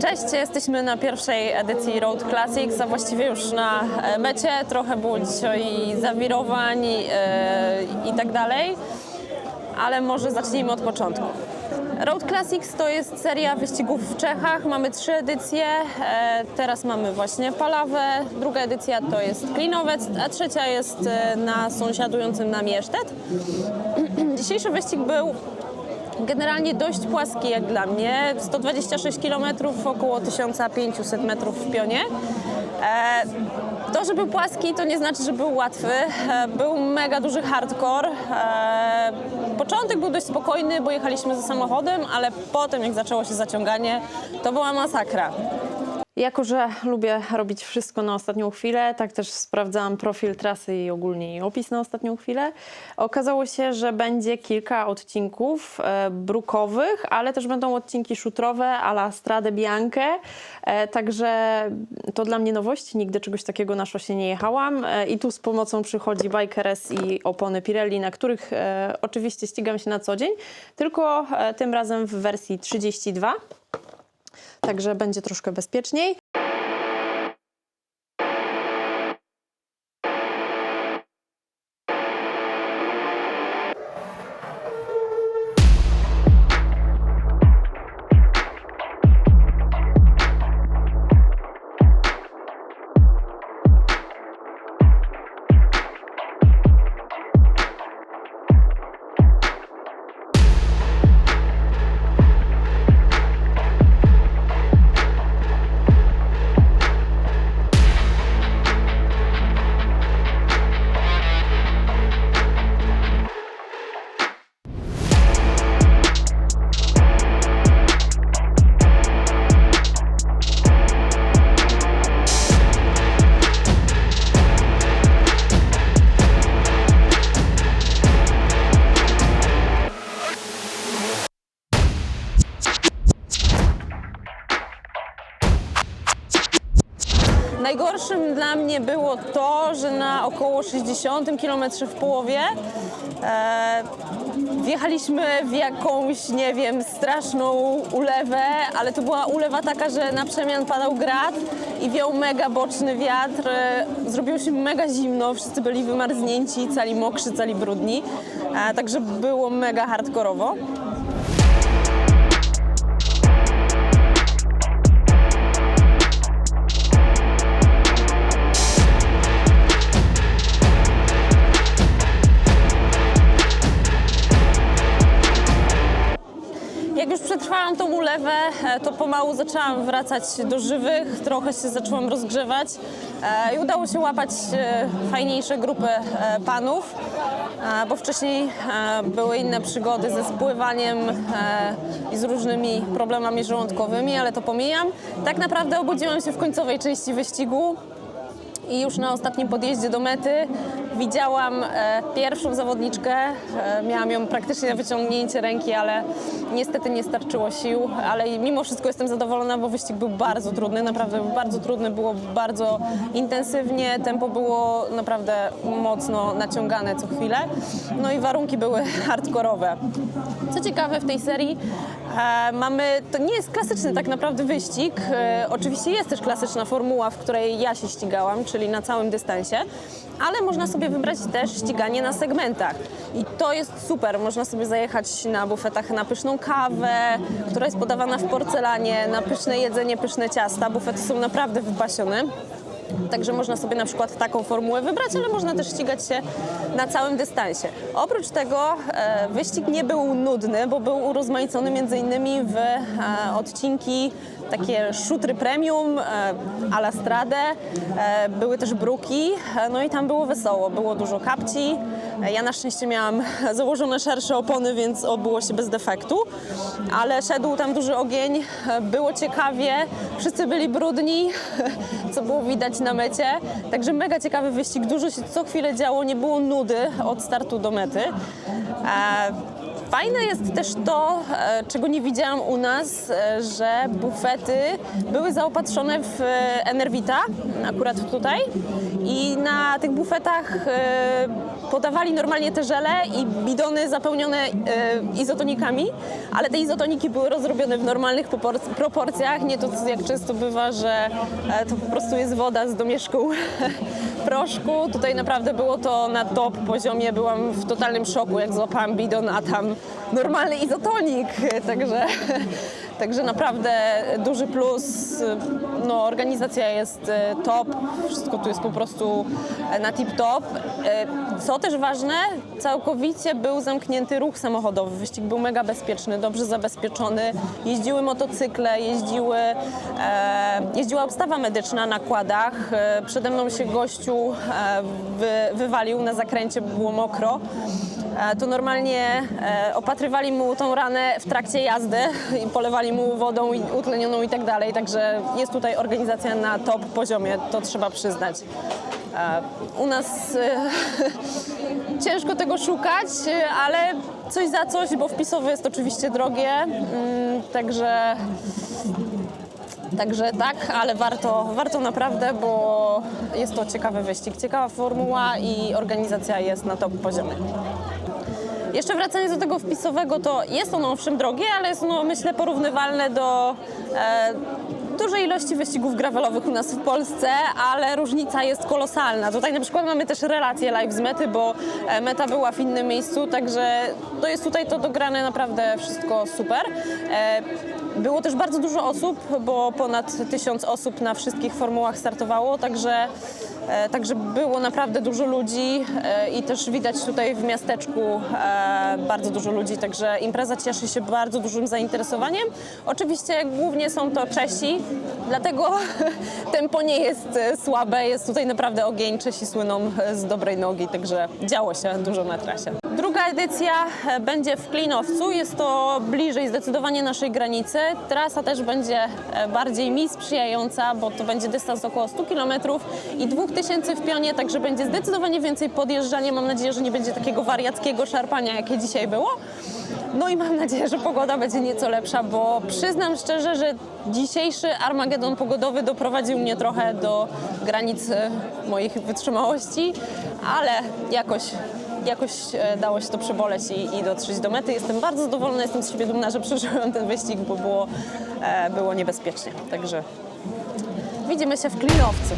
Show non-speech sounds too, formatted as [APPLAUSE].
Cześć, jesteśmy na pierwszej edycji Road Classics, a właściwie już na e, mecie. Trochę było dzisiaj zawirowań e, i tak dalej, ale może zacznijmy od początku. Road Classics to jest seria wyścigów w Czechach. Mamy trzy edycje. E, Teraz mamy właśnie Palawę, druga edycja to jest Klinowiec, a trzecia jest na sąsiadującym nami Esztet. [CLEARS THROAT] Dzisiejszy wyścig był Generalnie dość płaski jak dla mnie, 126 km, około 1500 metrów w pionie. E, to, że był płaski, to nie znaczy, że był łatwy. E, był mega duży hardcore. E, początek był dość spokojny, bo jechaliśmy ze samochodem, ale potem jak zaczęło się zaciąganie, to była masakra. Jako, że lubię robić wszystko na ostatnią chwilę, tak też sprawdzałam profil trasy i ogólnie jej opis na ostatnią chwilę. Okazało się, że będzie kilka odcinków e, brukowych, ale też będą odcinki szutrowe a la Strade Bianche. E, także to dla mnie nowość, nigdy czegoś takiego na szosie nie jechałam. E, I tu z pomocą przychodzi Bikeres i opony Pirelli, na których e, oczywiście ścigam się na co dzień, tylko e, tym razem w wersji 32 także będzie troszkę bezpieczniej. Najgorszym dla mnie było to, że na około 60 km w połowie e, wjechaliśmy w jakąś, nie wiem, straszną ulewę, ale to była ulewa taka, że na przemian padał grad i wiał mega boczny wiatr. E, zrobiło się mega zimno, wszyscy byli wymarznięci, cali mokrzy, cali brudni, e, także było mega hardkorowo. Pomału zaczęłam wracać do żywych, trochę się zaczęłam rozgrzewać e, i udało się łapać e, fajniejsze grupy e, panów, bo wcześniej były inne przygody ze spływaniem i z różnymi problemami żołądkowymi, ale to pomijam. Tak naprawdę obudziłam się w końcowej części wyścigu. I już na ostatnim podjeździe do mety widziałam e, pierwszą zawodniczkę. E, miałam ją praktycznie na wyciągnięcie ręki, ale niestety nie starczyło sił. Ale mimo wszystko jestem zadowolona, bo wyścig był bardzo trudny, naprawdę bardzo trudny, było bardzo intensywnie, tempo było naprawdę mocno naciągane co chwilę. No i warunki były [LAUGHS] hardkorowe. Co ciekawe w tej serii e, mamy, to nie jest klasyczny tak naprawdę wyścig. Oczywiście jest też klasyczna formuła, w której ja się ścigałam, czyli na całym dystansie, ale można sobie wybrać też ściganie na segmentach. I to jest super. Można sobie zajechać na bufetach na pyszną kawę, która jest podawana w porcelanie, na pyszne jedzenie, pyszne ciasta. Bufety są naprawdę wypasione. Także można sobie na przykład taką formułę wybrać, ale można też ścigać się na całym dystansie. Oprócz tego e, wyścig nie był nudny, bo był urozmaicony między innymi w e, odcinki takie szutry premium, e, a la stradę, e, były też bruki, e, no i tam było wesoło, było dużo kapci. Ja na szczęście miałam [LAUGHS] założone szersze opony, więc obyło się bez defektu, ale szedł tam duży ogień, było ciekawie, wszyscy byli brudni, [LAUGHS] co było widać na mecie, także mega ciekawy wyścig, dużo się co chwilę działo, nie było nudy od startu do mety. Fajne jest też to, e, czego nie widziałam u nas, e, że bufety były zaopatrzone w e, Enervita, akurat tutaj. I na tych bufetach podawali normalnie te żele i bidony zapełnione izotonikami, ale te izotoniki były rozrobione w normalnych proporcjach, nie to jak często bywa, że to po prostu jest woda z domieszku [LAUGHS] proszku. Tutaj naprawdę było to na top poziomie, byłam w totalnym szoku, jak złapałam bidon, a tam normalny izotonik, także, także naprawdę duży plus. No, organizacja jest e, top, wszystko tu jest po prostu e, na tip-top. E, Co też ważne, całkowicie był zamknięty ruch samochodowy. Wyścig był mega bezpieczny, dobrze zabezpieczony. Jeździły motocykle, jeździły, jeździła obstawa medyczna na kładach. Przede mną się gościu wy, wywalił na zakręcie, było mokro. E, to normalnie e, opatrywali mu tą ranę w trakcie jazdy i polewali mu wodą utlenioną i tak dalej. Także jest tutaj organizacja na top poziomie, to trzeba przyznać. E, U nas [LAUGHS] ciężko tego szukać, ale coś za coś, bo wpisowe jest oczywiście drogie, mm, także Także tak, ale warto, warto naprawdę, bo jest to ciekawy wyścig, ciekawa formuła i organizacja jest na top poziomie. Jeszcze wracając do tego wpisowego, to jest ono owszem drogie, ale jest ono myślę porównywalne do e, dużej ilości wyścigów gravelowych u nas w Polsce, ale różnica jest kolosalna. Tutaj na przykład mamy też relacje live z mety, bo e, meta była w innym miejscu, także to jest tutaj to dograne naprawdę wszystko super. E, było też bardzo dużo osób, bo ponad tysiąc osób na wszystkich formułach startowało, także, e, także było naprawdę dużo ludzi e, i też widać tutaj w miasteczku e, bardzo dużo ludzi, także impreza cieszy się bardzo dużym zainteresowaniem. Oczywiście głównie są to Czesi, dlatego [LAUGHS] tempo nie jest słabe, jest tutaj naprawdę ogień, Czesi słyną z dobrej nogi, także działo się dużo na trasie. Druga edycja będzie w Klinowcu, jest to bliżej zdecydowanie naszej granicy. Trasa też będzie e, bardziej mi sprzyjająca, bo to będzie dystans około 100 km i 2000 w pionie, także będzie zdecydowanie więcej podjeżdżania. Mam nadzieję, że nie będzie takiego wariackiego szarpania, jakie dzisiaj było. No i mam nadzieję, że pogoda będzie nieco lepsza, bo przyznam szczerze, że dzisiejszy Armagedon pogodowy doprowadził mnie trochę do granic e, moich wytrzymałości, ale jakoś jakoś e, dało się to przeboleć i, i dotrzeć do mety. Jestem bardzo zadowolona, jestem z siebie dumna, że przeżyłam ten wyścig, bo było, e, było niebezpiecznie. Także widzimy się w Klinowcu.